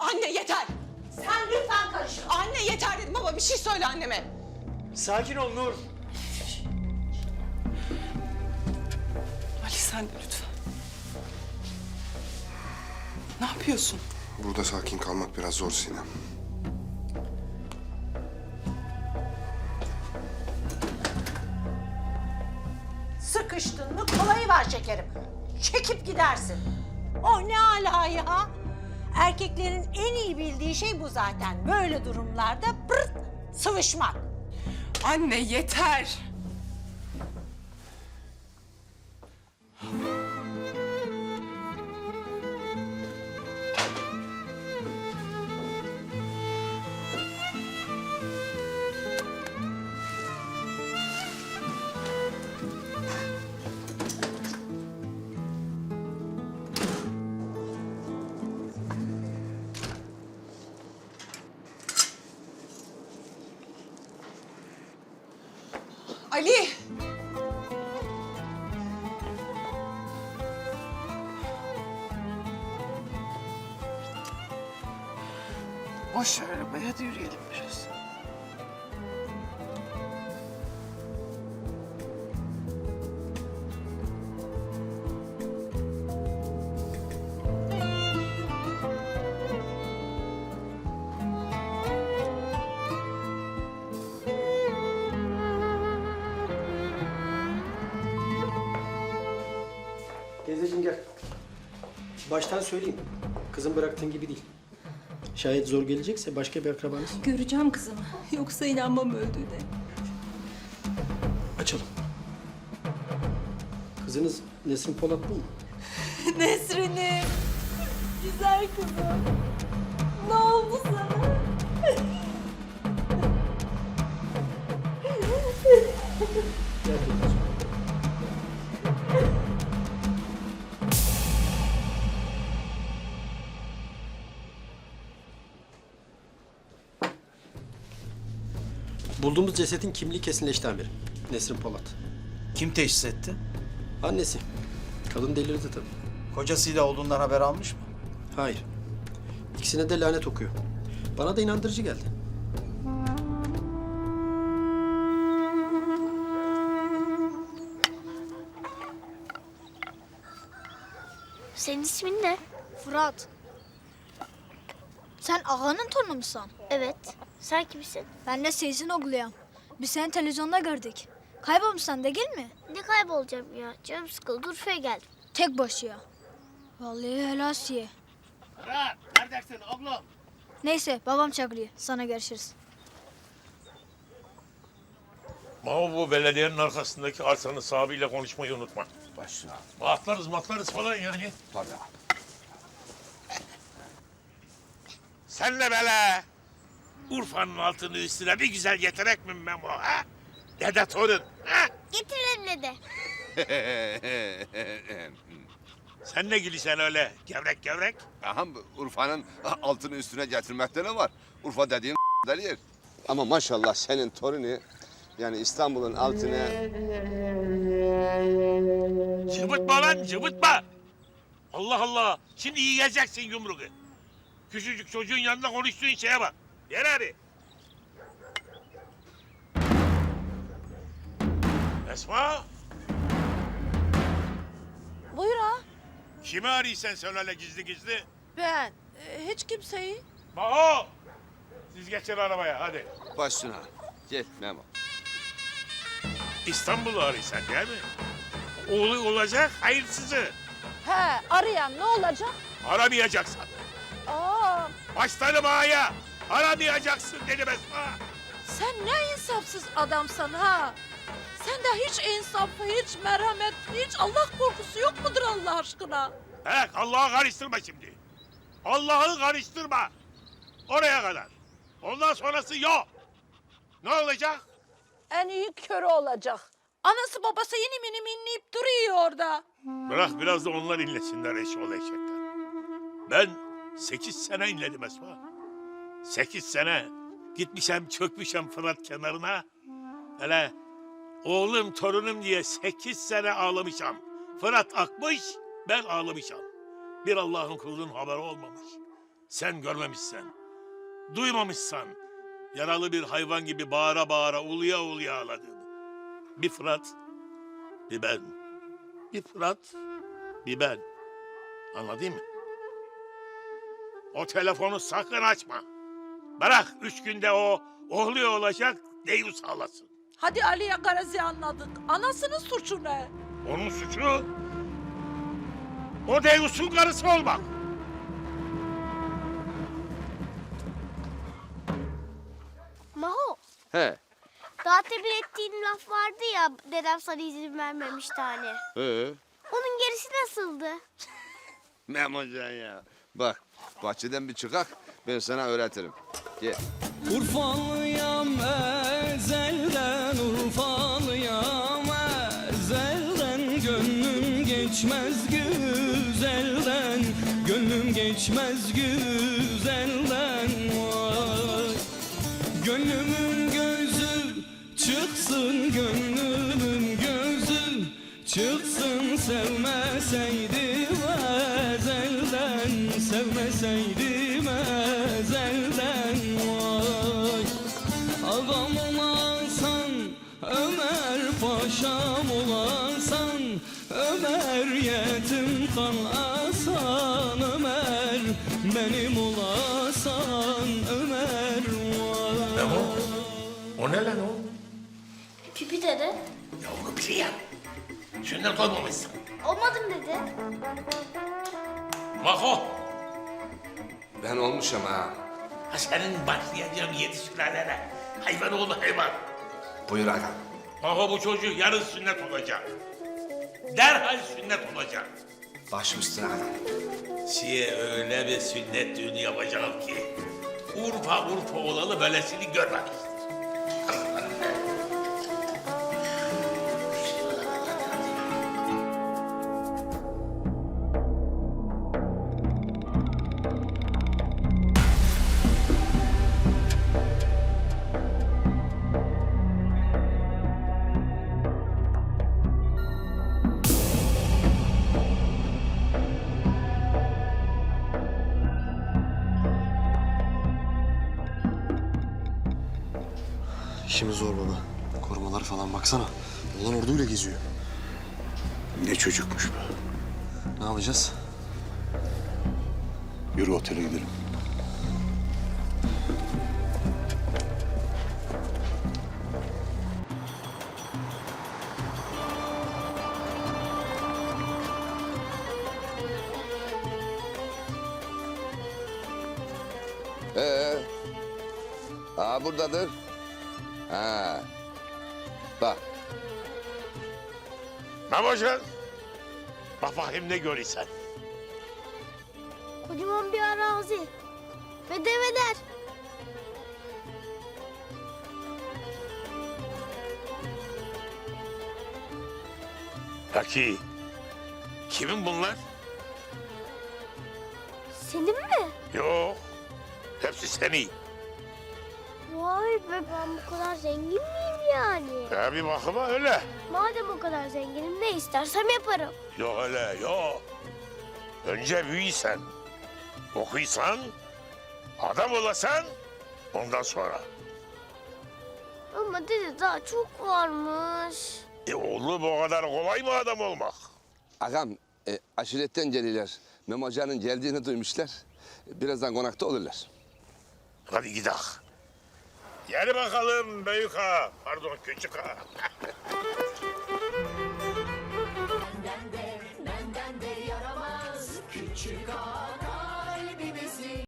Anne yeter. Sen lütfen karışma. Anne yeter dedim baba bir şey söyle anneme. Sakin ol Nur. Ali sen de lütfen. Ne yapıyorsun? Burada sakin kalmak biraz zor Sinem. Sıkıştın mı kolayı var şekerim. Çekip gidersin. Oh ne ala ya. Erkeklerin en iyi bildiği şey bu zaten. Böyle durumlarda pırt sıvışmak. Anne yeter. Ali. Boş ver arabayı hadi yürüyelim biraz. Baştan söyleyeyim. Kızım bıraktığın gibi değil. Şayet zor gelecekse başka bir akrabanız. Göreceğim kızımı. Yoksa inanmam öldüğüne. Açalım. Kızınız Nesrin Polat bu mu? Nesrin'im. Güzel kızım. Ne oldu Bulduğumuz cesetin kimliği kesinleşti amirim. Nesrin Polat. Kim teşhis etti? Annesi. Kadın delirdi tabii. Kocasıyla olduğundan haber almış mı? Hayır. İkisine de lanet okuyor. Bana da inandırıcı geldi. Senin ismin ne? Fırat. Sen ağanın torunu musun? Evet. Sen kimsin? Ben de Seysin oğluyum. Biz seni televizyonda gördük. Kaybolmuşsan değil mi? Ne kaybolacağım ya? Canım sıkıldı. Urfa'ya geldim. Tek başıya. Vallahi helal siye. Fırat, neredesin oğlum? Neyse babam çağırıyor. Sana görüşürüz. Ama bu belediyenin arkasındaki arsanın sahibiyle konuşmayı unutma. Başla. Atlarız matlarız falan yani. Tabii. Sen de böyle Urfa'nın altını üstüne bir güzel getirek mi Memo ha? Dede torun ha? Getirelim dede. Sen ne gülüşen öyle gevrek gevrek? Aha Urfa'nın altını üstüne getirmekte ne var? Urfa dediğin yer. Ama maşallah senin torunu yani İstanbul'un altına Cıvıtma lan cıvıtma. Allah Allah. Şimdi yiyeceksin yumruğu. Küçücük çocuğun yanında konuştuğun şeye bak. Yer hadi. Esma. Buyur ha. Kimi arıyorsun sen öyle gizli gizli? Ben e, hiç kimseyi. Maho! Siz geçin arabaya hadi. başına. Gel Memo. İstanbul'u arıyorsun değil mi? Oğlu olacak hayırsızı. He arayan ne olacak? Aramayacaksın. Aa, Başlarım ağaya. Aramayacaksın dedim Esma. sen ne insafsız adamsın ha. Sende hiç insaf, hiç merhamet, hiç Allah korkusu yok mudur Allah aşkına? Bak Allah'ı karıştırma şimdi. Allah'ı karıştırma. Oraya kadar. Ondan sonrası yok. Ne olacak? En iyi körü olacak. Anası babası inim inim inleyip duruyor orada. Bırak biraz da onlar inlesinler eşoğlu eşekler. Ben sekiz sene inledim Esma. Sekiz sene. Gitmişem çökmüşem Fırat kenarına. Hele oğlum torunum diye sekiz sene ağlamışam. Fırat akmış ben ağlamışam. Bir Allah'ın kulunun haberi olmamış. Sen görmemişsen, duymamışsan yaralı bir hayvan gibi bağıra bağıra uluya uluya ağladığını. Bir Fırat, bir ben. Bir Fırat, bir ben. Anladın mı? O telefonu sakın açma. Bırak üç günde o oğluya olacak Deyus ağlasın. Hadi Ali'ye Garazi anladık. Anasının suçu ne? Onun suçu o Deyus'un karısı olmak. Maho, He. daha temin ettiğin laf vardı ya dedem sana izin vermemişti hani. He. Onun gerisi nasıldı? Memocan ya. Bak bahçeden bir çıkak ben sana öğretirim. Gel. Urfalıyam ezelden Urfalıyam ezelden. Gönlüm geçmez güzelden Gönlüm geçmez güzelden. Vay. Gönlümün gözü çıksın Gönlümün gözü çıksın. Sevmeseydim ezelden. Sevmeseydim paşam olansan Ömer yetim kalasan Ömer benim olasan Ömer vay O ne lan o? Pipi dede. Ya onu biliyorum. Sünnet olmamışsın. Olmadım dedi. Maho. Ben olmuşum ha. Ha senin başlayacağım yedi sülalene. Hayvan oğlu hayvan. Buyur ağam. Maho bu çocuk yarın sünnet olacak. Derhal sünnet olacak. Başım üstüne. Siye öyle bir sünnet düğünü yapacağım ki. Urfa Urfa olalı böylesini görmemiştir. İşimiz zor baba. Korumalar falan baksana. Olan orduyla geziyor. Ne çocukmuş bu. Ne yapacağız? Yürü otele gidelim. Ee, aa buradadır. Ha. Bak Ne yapacaksın? Bak bakayım ne görürsen. Kocaman bir arazi. Ve develer. Peki kimin bunlar? Senin mi? Yok. Hepsi senin. Vay be ben bu kadar zengin miyim yani? Ya bir bakıma öyle. Madem o kadar zenginim ne istersem yaparım. Yok öyle yok. Önce büyüysen, okuysan, adam olasan ondan sonra. Ama dede daha çok varmış. E oğlum o kadar kolay mı adam olmak? ağam e, aşiretten geliler. Memocan'ın geldiğini duymuşlar. Birazdan konakta olurlar. Hadi gidelim. Gel bakalım büyük ağa. Pardon küçük ağa.